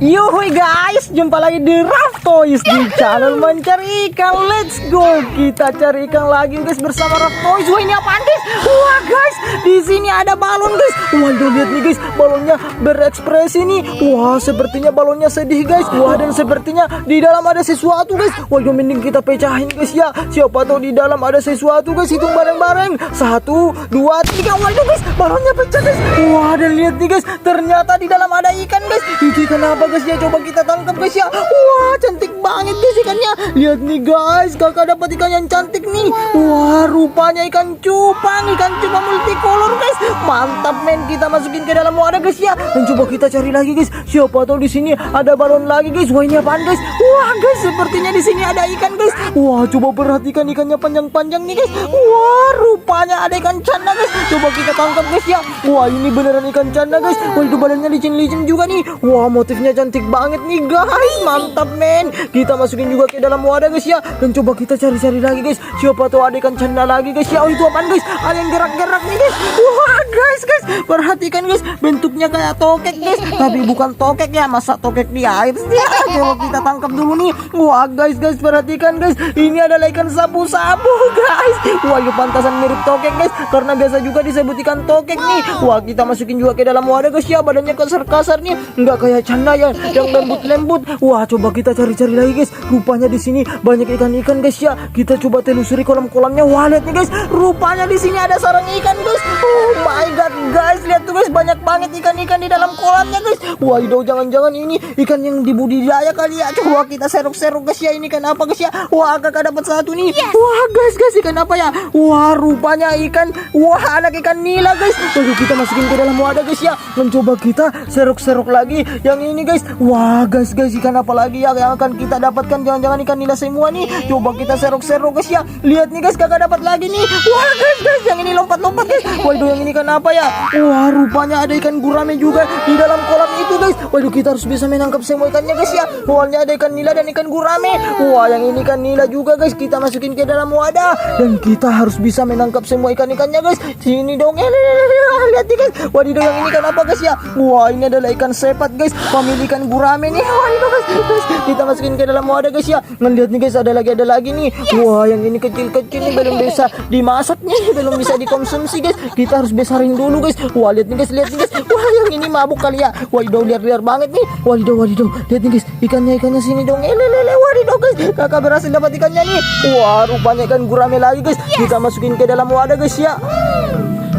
Yuhui guys, jumpa lagi di Raff Toys di channel mencari ikan. Let's go, kita cari ikan lagi guys bersama Raff Toys. Wah ini apaan guys? Wah guys, di sini ada balon guys. Waduh lihat nih guys, balonnya berekspresi nih. Wah sepertinya balonnya sedih guys. Wah dan sepertinya di dalam ada sesuatu guys. Waduh mending kita pecahin guys ya. Siapa tahu di dalam ada sesuatu guys. Hitung bareng-bareng. Satu, dua, tiga. Waduh guys, balonnya pecah guys. Wah dan lihat nih guys, ternyata di dalam ada ikan guys. Itu ikan apa guys ya? Coba kita tangkap guys ya. Wah cantik banget guys ikannya. Lihat nih guys, kakak dapat ikan yang cantik nih. Wah rupanya ikan cupang, ikan cupang multicolor guys. Mantap men, kita masukin ke dalam wadah guys ya. Dan coba kita cari lagi guys. Siapa tahu di sini ada balon lagi guys. Wah ini apaan guys? Wah guys, sepertinya di sini ada ikan guys. Wah coba perhatikan ikannya panjang-panjang nih guys. Wah rupanya ada ikan canda guys. Coba kita tangkap guys ya. Wah ini beneran ikan canda guys. Wah itu badannya licin-licin juga nih. Wah motifnya cantik banget nih guys. Mantap men. Kita masukin juga ke dalam wadah guys ya. Dan coba kita cari-cari lagi guys. Siapa tahu ada ikan canda lagi guys ya. Oh itu apaan guys? Ada yang gerak-gerak nih guys. Wah guys guys. Perhatikan guys. Bentuknya kayak tokek guys. Tapi bukan tokek ya. Masa tokek di air sih? Ya, Coba kita tangkap dulu nih. Wah guys guys perhatikan guys. Ini adalah ikan sabu-sabu guys. Wah itu pantasan mirip tokek guys. Karena biasa juga disebut ikan tokek nih. Wah kita masukin juga ke dalam wadah guys ya. Badannya kasar-kasar nih. Nggak kayak canda ya. Yang lembut-lembut. Wah coba kita cari-cari lagi guys. Rupanya di sini banyak ikan-ikan guys ya. Kita coba telusuri kolam-kolamnya. Wah lihat nih guys. Rupanya di sini ada sarang ikan guys. Oh my god guys. Lihat tuh guys banyak banget ikan-ikan di dalam kolamnya guys. Wah itu jangan-jangan ini ikan yang dibudidaya kali ya. Coba kita seruk-seruk guys ya. Ini ikan apa guys ya? Wah kakak dapat satu nih. Wah guys guys ikan apa ya? Wah rupanya ikan. Wah anak ikan nila guys. Tunggu kita masukin ke dalam wadah guys ya. Mencoba kita seruk-seruk lagi. Yang ini guys. Wah guys guys ikan apa lagi ya yang akan kita dapatkan? Jangan-jangan ikan nila semua nih. Coba kita seruk-seruk guys ya. Lihat nih guys kakak dapat lagi nih. Wah guys Waduh yang ini ikan apa ya? Wah rupanya ada ikan gurame juga di dalam kolam itu guys. Waduh kita harus bisa menangkap semua ikannya guys ya. Awalnya ada ikan nila dan ikan gurame. Wah yang ini ikan nila juga guys. Kita masukin ke dalam wadah dan kita harus bisa menangkap semua ikan-ikannya guys. Sini dong. Eh, lihat nih guys. Wadidaw yang ini ikan apa guys ya? Wah ini adalah ikan sepat guys. Famili ikan gurame nih. Wadidaw guys. guys. Kita masukin ke dalam wadah guys ya. Ngeliat nih guys ada lagi ada lagi nih. Wah yang ini kecil-kecil nih belum bisa dimasak nih. Belum bisa dikonsumsi guys. Kita harus besarin dulu guys. Wah lihat nih guys lihat nih guys. Wah yang ini mabuk kali ya. Wadidaw liar-liar banget nih. Wadidaw wadidaw. Lihat nih guys. Ikannya ikannya sini dong. Eh lele wadidaw guys. Kakak berhasil dapat ikannya nih. Wah rupanya ikan gurame lagi guys. Kita masukin ke dalam wadah guys ya.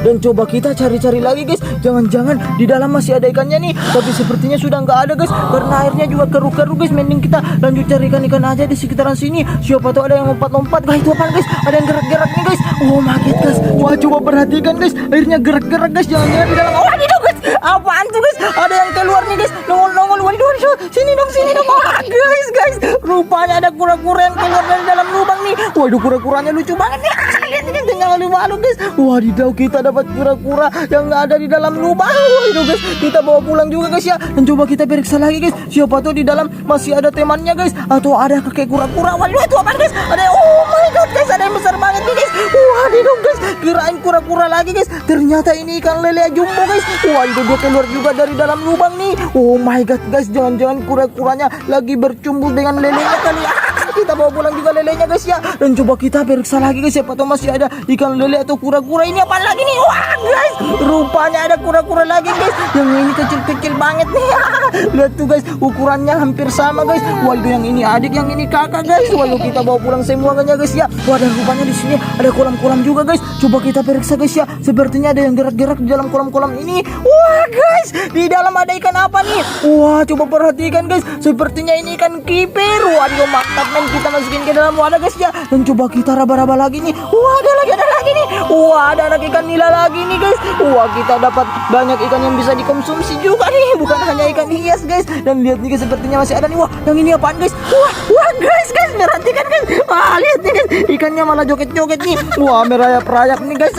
Dan coba kita cari-cari lagi guys. Jangan-jangan di dalam masih ada ikannya nih. Tapi sepertinya sudah nggak ada guys. Karena airnya juga keruh-keruh guys. Mending kita lanjut cari ikan-ikan aja di sekitaran sini. Siapa tahu ada yang lompat-lompat. Wah itu apa guys? Ada yang gerak-gerak nih guys. Oh my god guys. Wah coba perhatikan guys. Airnya gerak-gerak guys. Jangan-jangan di dalam. Oh guys Apaan tuh guys? Ada yang keluar nih guys. Nongol-nongol Waduh waduh Sini dong sini dong. Wah guys guys. Rupanya ada kura-kura yang keluar dari dalam lubang nih. Waduh kura-kuranya lucu banget nih. Lihat nih guys Jangan malu-malu guys. Wadidaw kita dapat kura-kura yang ada di dalam lubang. Waduh guys. Kita bawa pulang juga guys ya. Dan coba kita periksa lagi guys. Siapa tahu di dalam? Masih ada temannya guys. Atau ada kakek kura-kura? Waduh itu apa guys? Ada Oh my god guys. Ada yang banget nih guys. Waduh guys. Kirain kura-kura lagi guys. Ternyata ini ikan lele jumbo guys. Waduh dia keluar juga dari dalam lubang nih. Oh my god guys. Jangan-jangan kura-kuranya lagi bercumbu dengan lelenya kali ya. Kita bawa pulang juga lelenya guys ya. Dan coba kita periksa lagi guys. Siapa tahu masih ada ikan lele atau kura-kura. Ini apa lagi nih? Wah guys. Rupanya ada kura-kura lagi guys. Yang ini kecil-kecil banget nih lihat tuh guys ukurannya hampir sama guys. Waduh yang ini adik yang ini kakak guys. Waduh kita bawa pulang semuanya guys ya wah dan rupanya di sini ada kolam-kolam juga guys. Coba kita periksa guys ya. Sepertinya ada yang gerak-gerak di dalam kolam-kolam ini. Wah guys di dalam ada ikan apa nih? Wah coba perhatikan guys. Sepertinya ini ikan kiper waduh mantap men. Kita masukin ke dalam wadah guys ya. Dan coba kita raba-raba lagi nih. Wah ada lagi ada lagi nih. Wah ada anak ikan nila lagi nih guys. Wah kita dapat banyak ikan yang bisa dikonsumsi juga nih. Bukan hanya ikan hias guys. Dan lihat nih guys sepertinya masih ada nih. Wah yang ini apaan guys? Wah wah guys guys. Perhatikan guys. Wah lihat nih guys. Ikannya malah joget-joget nih. Wah merayap-rayap nih guys.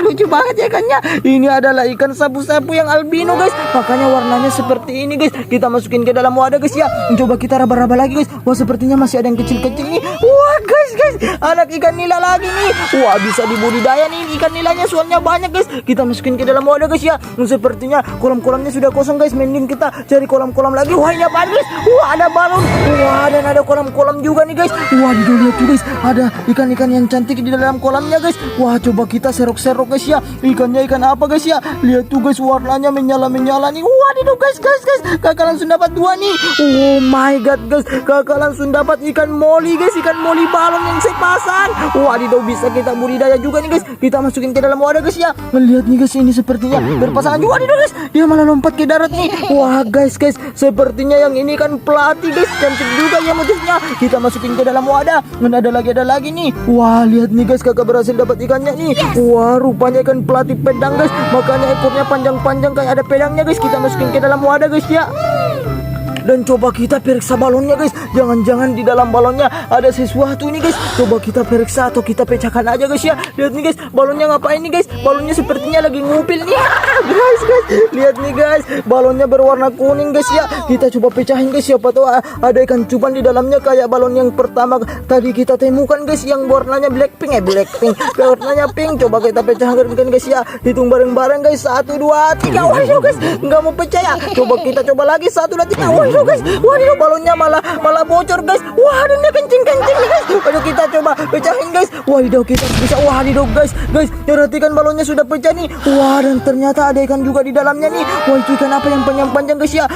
Lucu banget ya ikannya. Ini adalah ikan sapu-sapu yang albino guys. Makanya warnanya seperti ini guys. Kita masukin ke dalam wadah guys ya. Coba kita raba-raba lagi guys. Wah sepertinya masih ada yang kecil-kecil nih wah guys guys, anak ikan nila lagi nih. Wah bisa dibudidaya nih ikan nilanya soalnya banyak guys. Kita masukin ke dalam wadah guys ya. Sepertinya kolam-kolamnya sudah kosong guys. Mending kita cari kolam-kolam lagi. Wah ini apaan guys? Wah ada balon. Wah dan ada kolam-kolam juga nih guys. Wah di lihat tuh guys. Ada ikan-ikan yang cantik di dalam kolamnya guys. Wah coba kita serok-serok guys ya. Ikannya ikan apa guys ya? Lihat tuh guys warnanya menyala-menyala nih. Di guys guys guys. Kakak langsung dapat dua nih. Oh my god guys. Kakak langsung dapat ikan moli guys. Ikan moli balon yang saya pasang. Di bisa kita budidaya juga nih guys. Kita masukin ke dalam wadah guys ya. Melihat nih guys ini sepertinya berpasangan juga nih guys. Dia malah lompat ke darat nih. Wah guys guys. Sepertinya yang ini kan pelatih guys. Cantik juga ya motifnya. Kita masukin ke dalam wadah. Dan ada lagi ada lagi nih. Wah lihat nih guys kakak berhasil dapat ikannya nih. Wah rupanya ikan pelatih pedang guys. Makanya ekornya panjang-panjang kayak ada pedangnya guys. Kita masukin ke dalam wadah guys ya. Dan coba kita periksa balonnya guys. Jangan-jangan di dalam balonnya ada sesuatu ini guys. Coba kita periksa atau kita pecahkan aja guys ya. Lihat nih guys balonnya ngapain nih guys? Balonnya sepertinya lagi ngupil nih. Guys guys Lihat nih guys. Balonnya berwarna kuning guys ya. Kita coba pecahin guys. Siapa tahu ah, ada ikan cupang di dalamnya Kayak balon yang pertama. Tadi kita temukan guys Yang warnanya blackpink eh blackpink. Warnanya pink. Coba kita pecahkan guys ya. Hitung bareng-bareng guys. Satu dua tiga. Waduh guys Nggak mau percaya Coba kita coba lagi. Satu dua tiga Waduh guys. Waduh balonnya malah malah bocor guys. Waduh dia kencing-kencing nih guys. Waduh kita coba pecahin guys. Waduh kita bisa. Waduh guys. Guys perhatikan balonnya sudah pecah nih. Wah dan ternyata ada ikan juga di dalamnya nih. Wah itu ikan apa yang panjang-panjang guys ya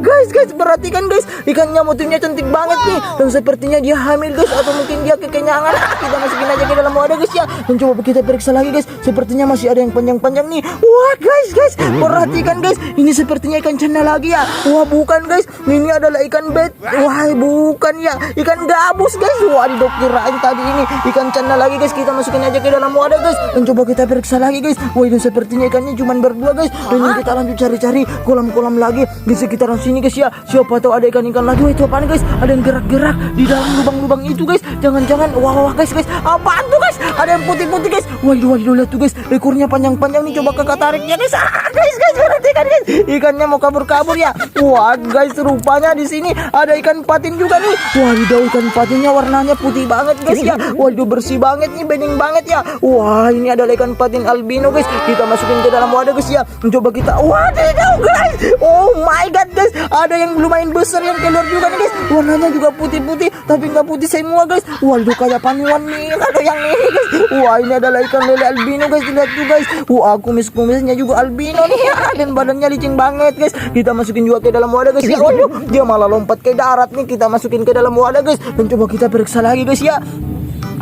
guys guys perhatikan guys. Ikannya motifnya cantik banget nih. Dan sepertinya dia hamil guys. Atau mungkin dia kekenyangan. Ah, Kita masukin aja ke dalam wadah guys ya. Dan coba kita periksa lagi guys. Sepertinya masih ada yang panjang-panjang nih. Wah guys guys. Perhatikan guys. Ini sepertinya ikan cana lagi ya. Wah bukan guys. Ini adalah ikan bet Wah bukan ya. Ikan gabus guys. Wah kirain tadi ini. Ikan cana lagi guys. Kita masukin aja ke dalam wadah guys. Dan coba kita periksa lagi guys. Wah itu sepertinya ikannya cuma berdua guys. Dan kita lanjut cari-cari Kolam-kolam lagi Di sekitaran sini guys ya. Siapa tahu ada ikan-ikan lagi Wah itu apaan guys? Ada yang gerak-gerak Di dalam lubang-lubang itu guys. Jangan-jangan Wah wah guys guys. Apaan tuh guys? Ada yang putih-putih guys. Waduh waduh lihat tuh guys. Ekornya panjang-panjang nih. Coba kakak tariknya guys. Ah, Guys guys perhatikan guys Ikannya mau kabur-kabur ya. Wah guys rupanya di sini ada ikan patin juga nih. Waduh ikan patinnya warnanya putih banget guys ya. Waduh bersih banget nih bening banget ya. Wah ini adalah ikan patin albino guys. Kita masukin ke dalam wadah guys ya. Coba kita Waduh guys. Oh my god Ada yang lumayan besar yang keluar juga nih guys. Warnanya juga putih-putih Tapi nggak putih semua guys. Waduh kayak panuan nih. Ada yang ini guys. Wah ini adalah ikan lele albino guys. Lihat tuh guys. Wah kumis-kumisnya juga albino nih. Dan badannya licin banget guys. Kita masukin juga ke dalam wadah guys ya. Waduh dia malah lompat ke darat nih. Kita masukin ke dalam wadah guys. Dan coba kita periksa lagi guys ya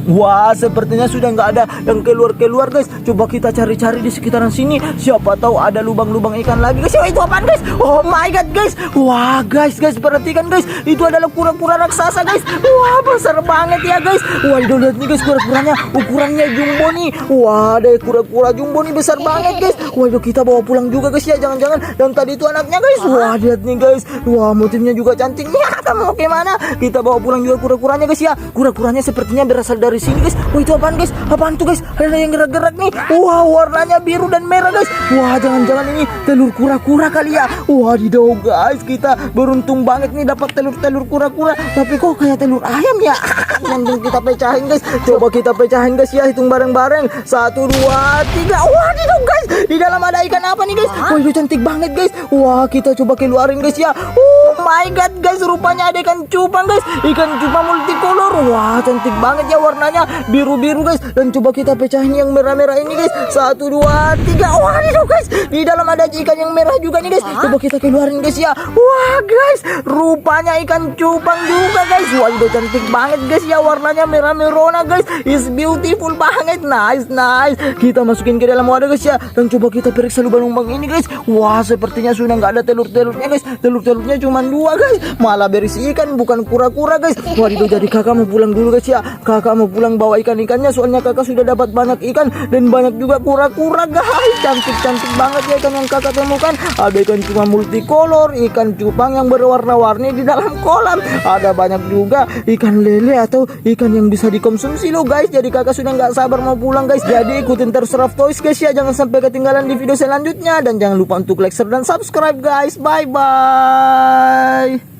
Wah, sepertinya sudah nggak ada yang keluar-keluar guys. Coba kita cari-cari di sekitaran sini. Siapa tahu ada lubang-lubang ikan lagi guys. Oh, itu apaan guys? Oh my god guys. Wah guys guys perhatikan guys. Itu adalah kura-kura raksasa guys. Wah besar banget ya guys. Wah itu lihat nih guys kura-kuranya. Ukurannya jumbo nih. Wah ada kura-kura jumbo nih besar banget guys. Wah itu kita bawa pulang juga guys ya. Jangan-jangan yang tadi itu anaknya guys. Wah lihat nih guys. Wah motifnya juga cantik. Ya kita mau ke mana? Kita bawa pulang juga kura-kuranya guys ya. Kura-kuranya sepertinya berasal dari sini guys. Wah itu apaan guys? Apaan tuh guys? Ada yang gerak-gerak nih. Wah warnanya biru dan merah guys. Wah jangan-jangan ini telur kura-kura kali ya. Wah dido guys kita beruntung banget nih dapat telur-telur kura-kura. Tapi kok kayak telur ayam ya? Mending kita pecahin guys. Coba kita pecahin guys ya. Hitung bareng-bareng. Satu dua tiga. Wah dido guys. Di dalam ada ikan apa nih guys? Wah itu cantik banget guys. Wah kita coba keluarin guys ya. Oh my god guys. Rupanya ada ikan cupang guys. Ikan cupang multicolor. Wah cantik banget ya warnanya biru-biru guys. Dan coba kita pecahin yang merah-merah ini guys. Satu dua tiga. Wah dido guys. Di dalam ada ikan yang merah juga nih guys. Coba kita keluarin guys ya. Wah guys. Rupanya ikan cupang juga guys. Wah itu cantik banget guys ya. Warnanya merah merona guys. Is beautiful banget. Nice nice. Kita masukin ke dalam wadah guys ya. Dan coba kita periksa lubang-lubang ini guys. Wah sepertinya sudah nggak ada telur-telurnya guys. Telur-telurnya cuma dua guys. Malah berisi ikan bukan kura-kura guys. Itu jadi kakak mau pulang dulu guys ya. Kakak mau pulang bawa ikan-ikannya. Soalnya kakak sudah dapat banyak ikan. Dan banyak juga kura-kura guys. Cantik-cantik banget ya ikan yang kakak temukan. Ada ikan cuma multicolor. Ikan cupang yang berwarna-warni di dalam kolam. Ada banyak juga ikan lele atau ikan yang bisa dikonsumsi loh guys. Jadi kakak sudah nggak sabar mau pulang guys. Jadi ikutin terus Toys guys ya. Jangan sampai ketinggalan di video selanjutnya. Dan jangan lupa untuk like, share, dan subscribe guys. Bye!